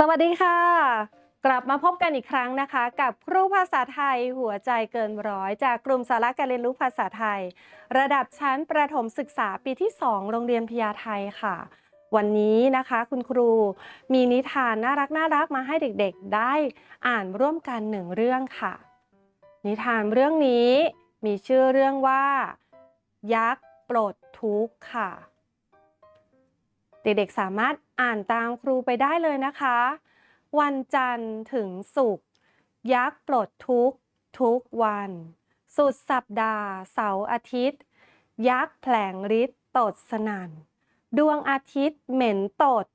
สวัสดีค่ะ กลับมาพบกันอีกครั้งนะคะ กับครูภาษาไทยหัวใจเกินร้อย จากกลุ่มสาระการเรียนรู้ภาษาไทย ระดับชั้นประถมศึกษาปีที่ 2 โรงเรียนพญาไทยค่ะ วันนี้นะคะคุณครูมีนิทานน่ารักน่ารักมาให้เด็กๆ ได้อ่านร่วมกันหนึ่งเรื่องค่ะ นิทานเรื่องนี้มีชื่อเรื่องว่า ยักษ์ปลดทุกข์ค่ะ เด็กๆสามารถ อ่านตามครูไปได้เลยนะคะ วันจันทร์ถึงศุกร์ยักษ์ปลดทุกทุกวัน สุดสัปดาห์ เสาร์อาทิตย์ ยักษ์แผลงฤทธิ์ตดสนันดวงอาทิตย์เหม็นตด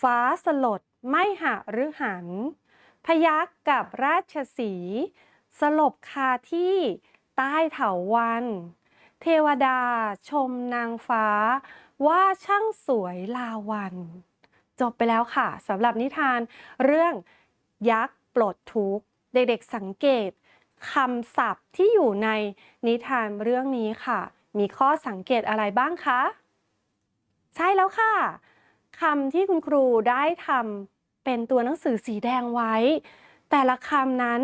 ฟ้าสลดไม่หะหรือหัน พยักกับราชสี สลบคาที่ ใต้เถาวัน เทวดาชมนางฟ้า ว่าช่างสวยลาวัน จบไปแล้วค่ะสำหรับนิทานเรื่องยักษ์ปลดทุกข์เด็กๆสังเกตคำศัพท์ที่อยู่ในนิทานเรื่องนี้ค่ะ มีข้อสังเกตอะไรบ้างคะ ใช่แล้วค่ะคำที่คุณครูได้ทำเป็นตัวหนังสือสีแดงไว้ แต่ละคำนั้น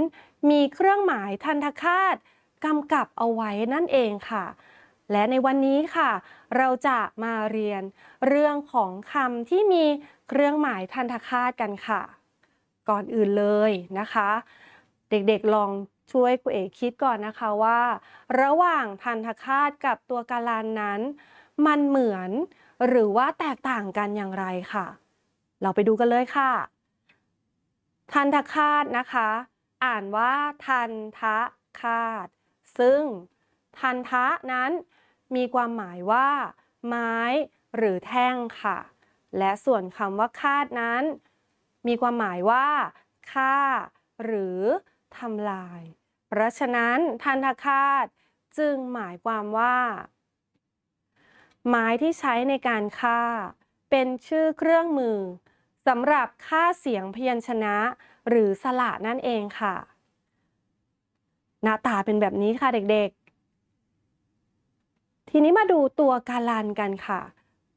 มีเครื่องหมายทันทคาตกำกับเอาไว้นั่นเองค่ะ และในวันนี้ค่ะ เราจะมาเรียนเรื่องของคำที่มีเครื่องหมายทันทคาตกันค่ะ ก่อนอื่นเลยนะคะ เด็กๆลองช่วยครูเอกคิดก่อนนะคะว่า ระหว่างทันทคาตกับตัวการันนั้น มันเหมือนหรือว่าแตกต่างกันอย่างไรค่ะ เราไปดูกันเลยค่ะ ทันทคาตนะคะ อ่านว่าทันทะคาต ซึ่งทันทะนั้น มีความหมายว่า ไม้หรือแท่งค่ะ และส่วนคำว่าคาดนั้น มีความหมายว่าฆ่า หรือทำลาย เพราะฉะนั้นทันทคาตจึงหมายความว่า ไม้ที่ใช้ในการฆ่า เป็นชื่อเครื่องมือสำหรับฆ่าเสียงพยัญชนะ หรือสระนั่นเองค่ะ หน้าตาเป็นแบบนี้ค่ะเด็กๆ ทีนี้มาดูตัวกาลันกันค่ะ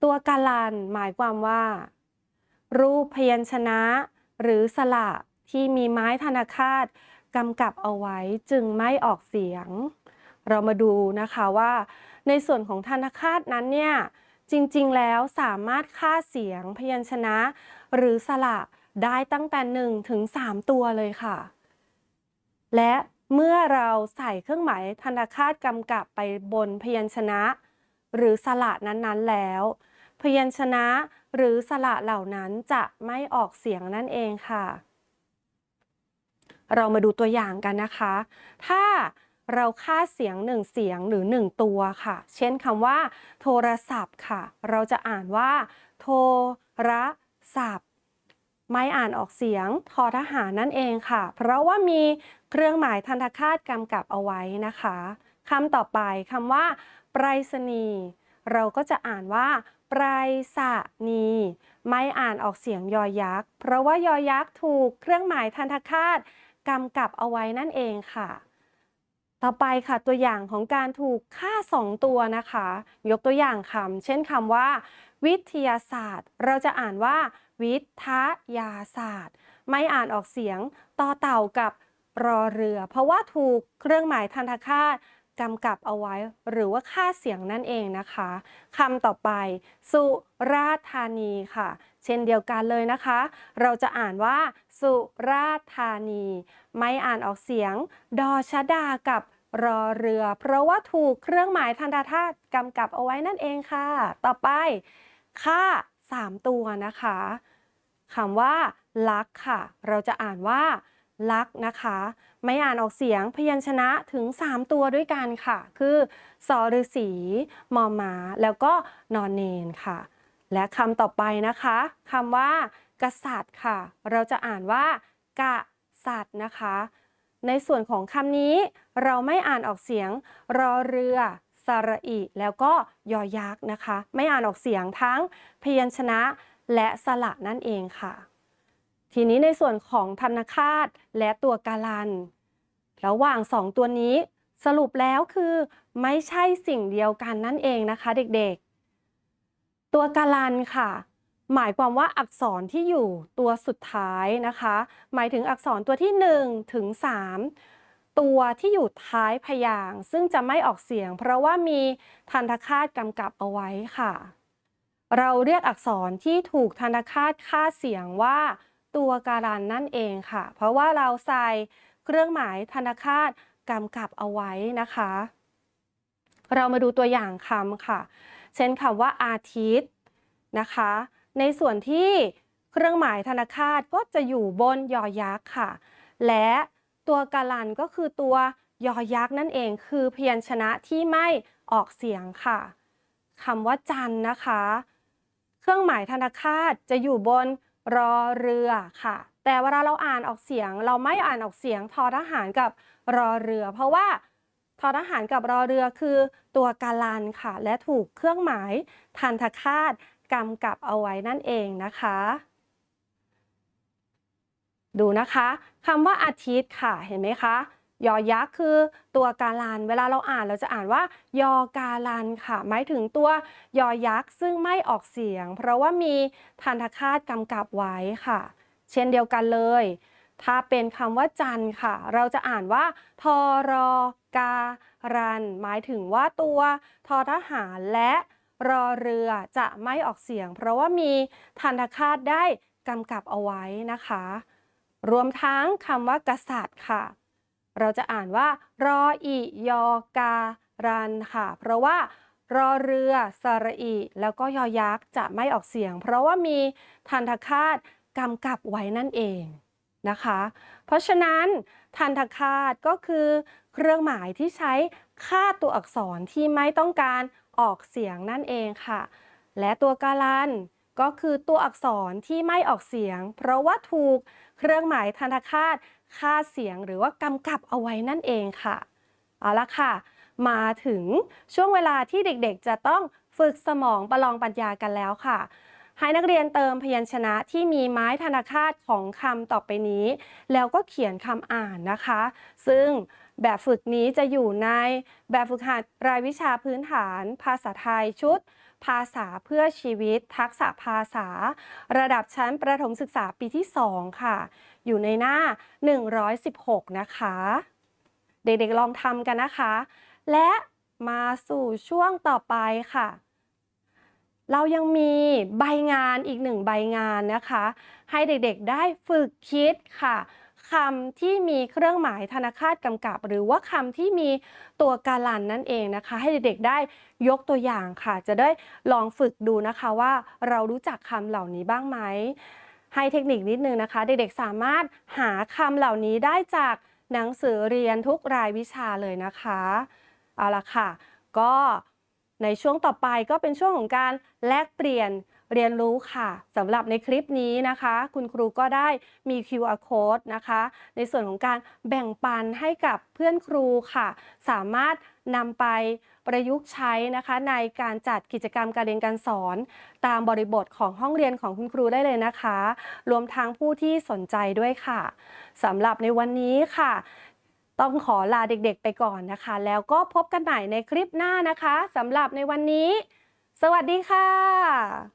ตัวกาลันหมายความว่า รูปพยัญชนะ หรือสระที่มีไม้ธนาคาตกำกับเอาไว้จึงไม่ออกเสียง เรามาดูนะคะว่า ในส่วนของธนาคาตนั้นเนี่ยจริงๆ แล้วสามารถค่าเสียงพยัญชนะ หรือสระได้ตั้งแต่1ถึง3ตัวเลยค่ะ และ เมื่อเราใส่เครื่องหมายธนาคาตกำกับไปบนพยัญชนะ หรือสระนั้นๆแล้ว พยัญชนะหรือสระเหล่านั้นจะไม่ออกเสียงนั่นเองค่ะ เรามาดูตัวอย่างกันนะคะ ถ้าเราค่าเสียงหนึ่งเสียงหรือหนึ่งตัวค่ะ เช่นคำว่า โทรศัพท์ค่ะ เราจะอ่านว่า โทรศัพท์ ไม่อ่านออกเสียงทอทหารนั่นเองค่ะ เพราะว่ามีเครื่องหมายทันทคาตกำกับเอาไว้นะคะคำต่อไปคำว่าไปรษณีย์เราก็จะอ่านว่าไปรษณีย์ไม่อ่านออกเสียงยอยักษ์ เพราะว่ายอยักษ์ถูกเครื่องหมายทันทคาตกำกับเอาไว้นั่นเองค่ะ ต่อไปค่ะตัวอย่างของการถูกค่าสองตัวนะคะ ยกตัวอย่างคำเช่นคำว่า วิทยาศาสตร์ เราจะอ่านว่า วิทยาศาสตร์ ไม่อ่านออกเสียงต่อเต่ากับรอเรือ เพราะว่าถูกเครื่องหมายทันทคาตกำกับเอาไว้หรือว่าค่าเสียงนั่นเองนะคะคำต่อไป สุราธานีค่ะ เช่นเดียวกันเลยนะคะ เราจะอ่านว่า สุราธานี ไม่อ่านออกเสียง ดอชดากับรอเรือ เพราะว่าถูกเครื่องหมายทันทธาตุกำกับเอาไว้นั่นเองค่ะ ต่อไป ค่า 3 ตัวนะคะคำว่าลักค่ะ เราจะอ่านว่าลักนะคะ ไม่อ่านออกเสียงพยัญชนะถึง 3 ตัวด้วยกันค่ะ คือสอฤษีมอมาแล้วก็นอนเนนค่ะ และคำต่อไปนะคะคำว่า กษัตริย์ค่ะ เราจะอ่านว่ากะสัตนะคะ ในส่วนของคำนี้เราไม่อ่านออกเสียงรอเรือ สระอิ แล้วก็ยอยักษ์นะคะ ไม่อ่านออกเสียงทั้งพยัญชนะและสระนั่นเองค่ะ ทีนี้ในส่วนของธนคาตและตัวกาลัน ระหว่างสองตัวนี้สรุปแล้วคือไม่ใช่สิ่งเดียวกันนั่นเองนะคะเด็กๆ ตัวกาลันค่ะ หมายความว่าอักษรที่อยู่ตัวสุดท้ายนะคะ หมายถึงอักษรตัวที่ 1 ถึง 3 ตัวที่อยู่ท้ายพยางซึ่งจะไม่ออกเสียง เพราะว่ามีทันทคาตกำกับเอาไว้ค่ะ เราเรียกอักษรที่ถูกทันทคาตค่าเสียงว่า ตัวการันนั่นเองค่ะ เพราะว่าเราใส่เครื่องหมายทันทคาตกำกับเอาไว้นะคะ เรามาดูตัวอย่างคำค่ะ เช่นคำว่าอาทิตย์นะคะ ในส่วนที่เครื่องหมายธนาคาตก็จะอยู่บนยอยักษ์ค่ะ และ ตัวการันก็คือตัวยอยักษ์นั่นเองคือพยัญชนะที่ไม่ออกเสียงค่ะคำว่าจันนะคะ เครื่องหมายธนาคาตจะอยู่บนรอเรือค่ะ แต่เวลาเราอ่านออกเสียง เราไม่อ่านออกเสียงทอทหารกับรอเรือ เพราะว่าทอทหารกับรอเรือคือตัวการันค่ะ และถูกเครื่องหมายทันทคาตกำกับเอาไว้นั่นเองนะคะ ดูนะคะคำว่าอาทิตย์ค่ะเห็นไหมคะยอยักษ์คือตัวการัน เวลาเราอ่านเราจะอ่านว่ายอการันค่ะ หมายถึงตัวยอยักษ์ซึ่งไม่ออกเสียง เพราะว่ามีทันทคาตกำกับไว้ค่ะ เช่นเดียวกันเลย ถ้าเป็นคำว่าจันทร์ค่ะ เราจะอ่านว่า ทอรอการัน หมายถึงว่าตัวทอทหารและรอเรือจะไม่ออกเสียง เพราะว่ามีทันทคาตได้กำกับเอาไว้นะคะ รวมทั้งคำว่ากษัตริย์ค่ะ เราจะอ่านว่ารออิยอการันค่ะ เพราะว่ารอเรือสระอิแล้วก็ยอยักษ์จะไม่ออกเสียง เพราะว่ามีทันทคาตกำกับไว้นั่นเองนะคะ เพราะฉะนั้นทันทคาตก็คือเครื่องหมายที่ใช้ค่าตัวอักษรที่ไม่ต้องการออกเสียงนั่นเองค่ะ และตัวการัน ก็คือตัวอักษรที่ไม่ออกเสียง เพราะว่าถูกเครื่องหมายทันทคาตค่าเสียงหรือว่ากำกับเอาไว้นั่นเองค่ะ เอาละค่ะ มาถึงช่วงเวลาที่เด็กๆ จะต้องฝึกสมองประลองปัญญากันแล้วค่ะ ให้นักเรียนเติมพยัญชนะที่มีไม้ธนาคาตของคำต่อไปนี้ แล้วก็เขียนคำอ่านนะคะ ซึ่งแบบฝึกนี้จะอยู่ในแบบฝึกหัดรายวิชาพื้นฐาน ภาษาไทยชุด ภาษาเพื่อชีวิต ทักษะภาษา ระดับชั้นประถมศึกษาปีที่ 2 ค่ะ อยู่ในหน้า 116 นะคะ เด็กๆลองทำกันนะคะ และมาสู่ช่วงต่อไปค่ะ เรายังมีใบงานอีกหนึ่งใบงานนะคะ ให้เด็กๆได้ฝึกคิดค่ะคำที่มีเครื่องหมายธนาคาตกำกับ หรือว่าคำที่มีตัวการันนั่นเองนะคะ ให้เด็กๆได้ยกตัวอย่างค่ะ จะได้ลองฝึกดูนะคะว่าเรารู้จักคำเหล่านี้บ้างไหมให้เทคนิคนิดนึงนะคะ เด็กๆสามารถหาคำเหล่านี้ได้จากหนังสือเรียนทุกรายวิชาเลยนะคะ เอาละค่ะ ก็ ในช่วงต่อไปก็เป็นช่วงของการแลกเปลี่ยนเรียนรู้ค่ะสำหรับในคลิปนี้นะคะ คุณครูก็ได้มี QR code นะคะ ในส่วนของการแบ่งปันให้กับเพื่อนครูค่ะ สามารถนำไปประยุกต์ใช้นะคะในการจัดกิจกรรมการเรียนการสอน ตามบริบทของห้องเรียนของคุณครูได้เลยนะคะ รวมทั้งผู้ที่สนใจด้วยค่ะสำหรับในวันนี้ค่ะ ต้องขอลาเด็กๆไปก่อนนะคะ แล้วก็พบกันใหม่ในคลิปหน้านะคะสำหรับในวันนี้ สวัสดีค่ะ